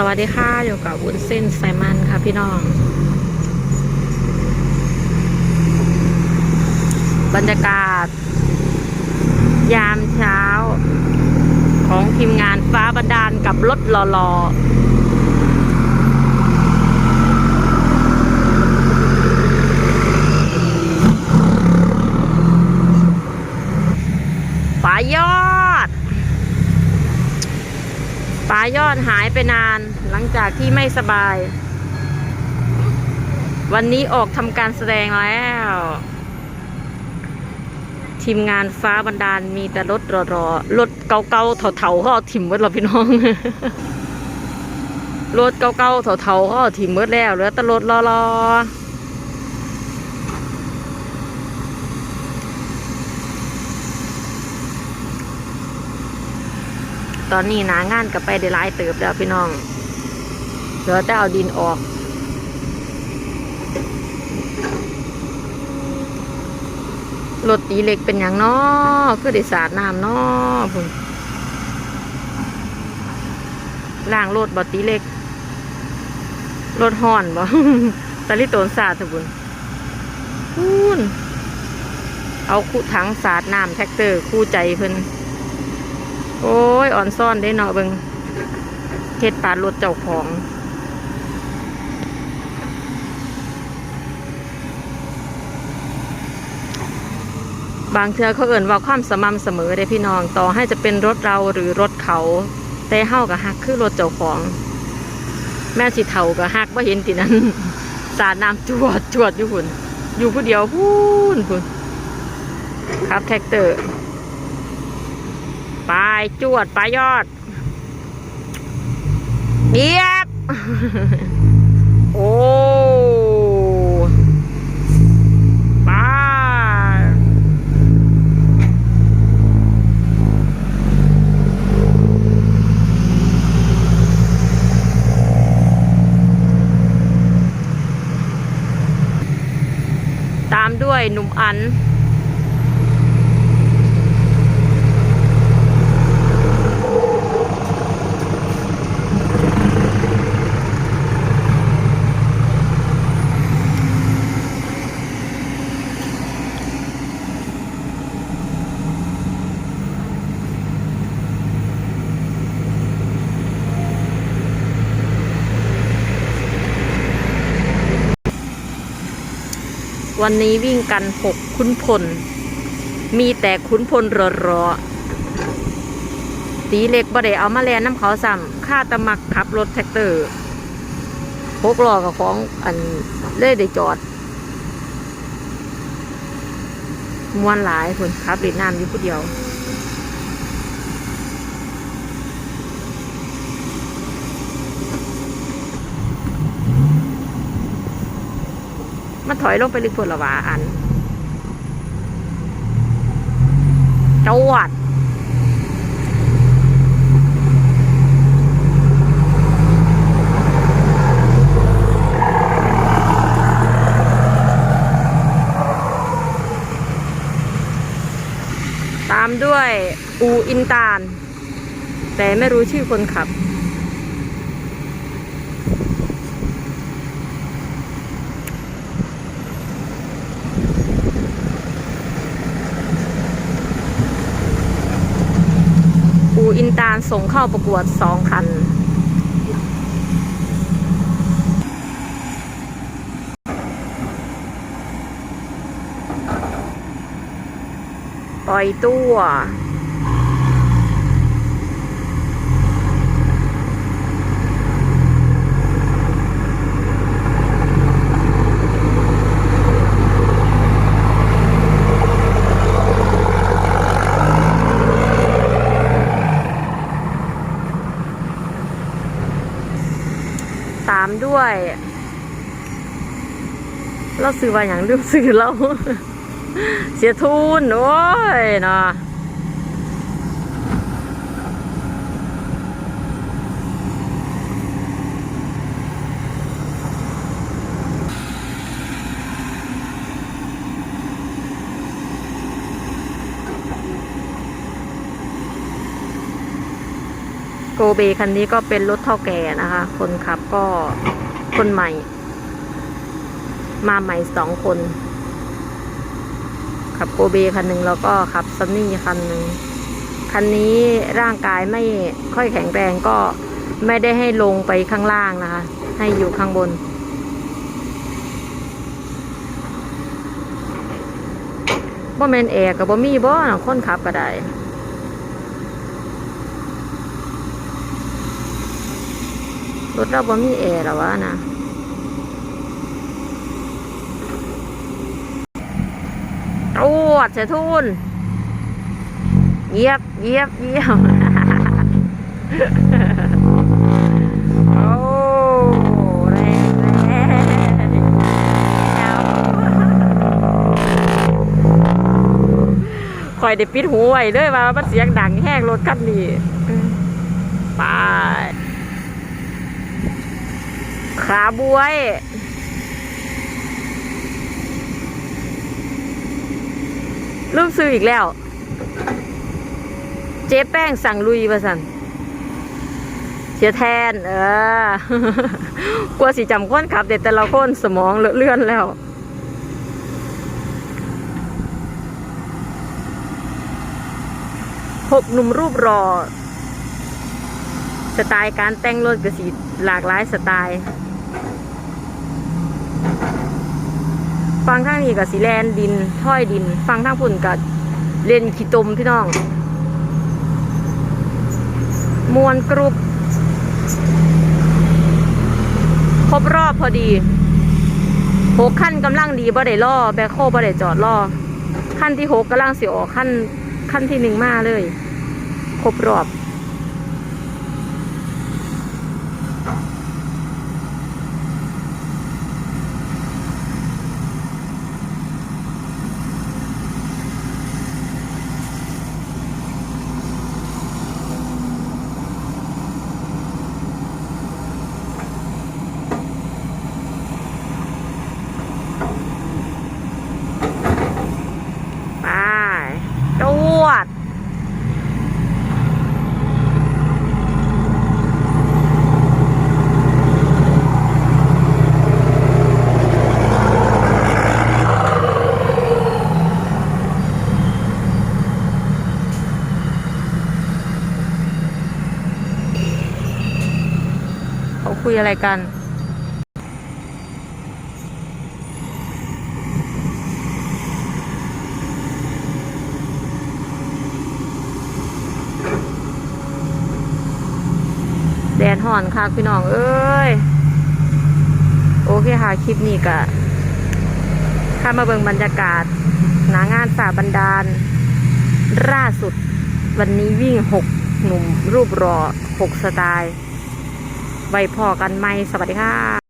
สวัสดีค่ะอยู่กับวุ้นเส้นไซมันค่ะพี่น้อง บรรยากาศ ยามเช้า ของทีมงานฟ้าบันดาลกับรถหล่อๆป่ายอด ป่า ยอดหายไปนานหลังจากที่ไม่สบาย วันนี้ออกทำการแสดงแล้ว ทีมงานฟ้าบันดาลมีแต่รถรอรอรถเก่าๆเถาๆเขาเอาถิ่มเมดแล้วพี่น้องรถเก่าๆเถาๆเขาเอาถิ่มเมดแล้วเหลือแต่รถรอร ตอนนี้หนางานกับไปได้หลายเติบแล้วพี่น้องเหลือแต่เอาดินออก รถตีเหล็กเป็นอย่างน้อคือได้สาดน้ำน้อพุ่นล่างรถบอตีเหล็ก รถห่อนบ่ตะลิโตนสาดเถอะบุญพูนเอาคู่ถังสาดน้ำแท็กเตอร์คู่ใจเพิ่น โอ้ย อ่อนซ่อนได้เนาะเบิงเฮ็ดปาดรถเจ้าของ บางเทือเขาเอิ่นว่าความสม่ำเสมอได้พี่น้อง ต่อให้จะเป็นรถเราหรือรถเขา แต่เฮากับฮักคือรถเจ้าของ แม่สิเทากับฮักว่าเห็นตินั้น สาดน้ำจวดจวดอยู่พุ่นอยู่ผู้เดียวพูนพุ่นครับแท็กเตอร์ ไปจวดไปยอดเบียบ โอ้ไปตามด้วยหนุ่มอัน วันนี้วิ่งกันหกคุณพล มีแต่คุณพลรอรอตีเล็กบ่ได้เอามาแลนน้ำเขาซ้ำค่าตะมักขับรถแท็กเตอร์พกล้อกับของอันเล่ได้จอดมวนหลายคนขับเล่นน้ำอยู่ผู้เดียว มันถอยลงไปลึกพลลวาอันจวดตามด้วยอูอินตาล แต่ไม่รู้ชื่อคนขับ อูอินตาลส่งเข้าประกวดสองคัน ปล่อยตัว วยเราซื้อว่าอย่างเรื่องซื้อเรา เสียทุนโอ้ยเนาะโกเบคันนี้ก็เป็นรถเท่าแก่นะคะ คนขับก็ คนใหม่ มาใหม่สองคน ขับโกเบคันหนึ่งแล้วก็ขับซันนี่คันหนึ่งคันนี้ร่างกายไม่ค่อยแข็งแรงก็ไม่ได้ให้ลงไปข้างล่างนะคะ ให้อยู่ข้างบน บ่แมนแอร์กับบ่มีบ่คนขับก็ได้ รถเราบ่มีแอร์หรอวะนะตรวจเสียทุนเยียบเยียบเยียบโอ้แรงแรงคอยได้ปิดหูไว้เลยว่ามันเสียงดังแห้งรถคันนี้ไป ขาบวย รูปซื้ออีกแล้ว เจ๊แป้งสั่งลุยมาสันเสียแทน เออกลัวสิจำคนขับ เด็ดแต่ละคนสมองเลอะเลื่อนแล้วหกหนุ่มรูปรอ สไตล์การแต่งรถก็สีหลากหลายสไตล์ ฟังข้างนี้กับสีแลนดินถ้อยดิน ฟังข้างพุ่นกับเลนขีตมพี่น้อง มวนกรุบครบรอบพอดีหกขั้นกำลังดีบ่ได้ล่อแบคโคบ่ได้จอดล่อขั้นที่หกกำลังเสิออกขั้นขั้นที่หนึ่งมาเลย ครบรอบ ไปจวด เขาคุย อะไรกัน แดดห่อนค่ะพี่น้อง เอ้ย โอเคค่ะ คลิปนี้ก็ข้ามาเบิ่งบรรยากาศ หนางานสาบันดาลล่าสุด วันนี้วิ่งหกหนุ่มรูปรอหกสไตล์ ไว้พอกันไหมสวัสดีค่ะ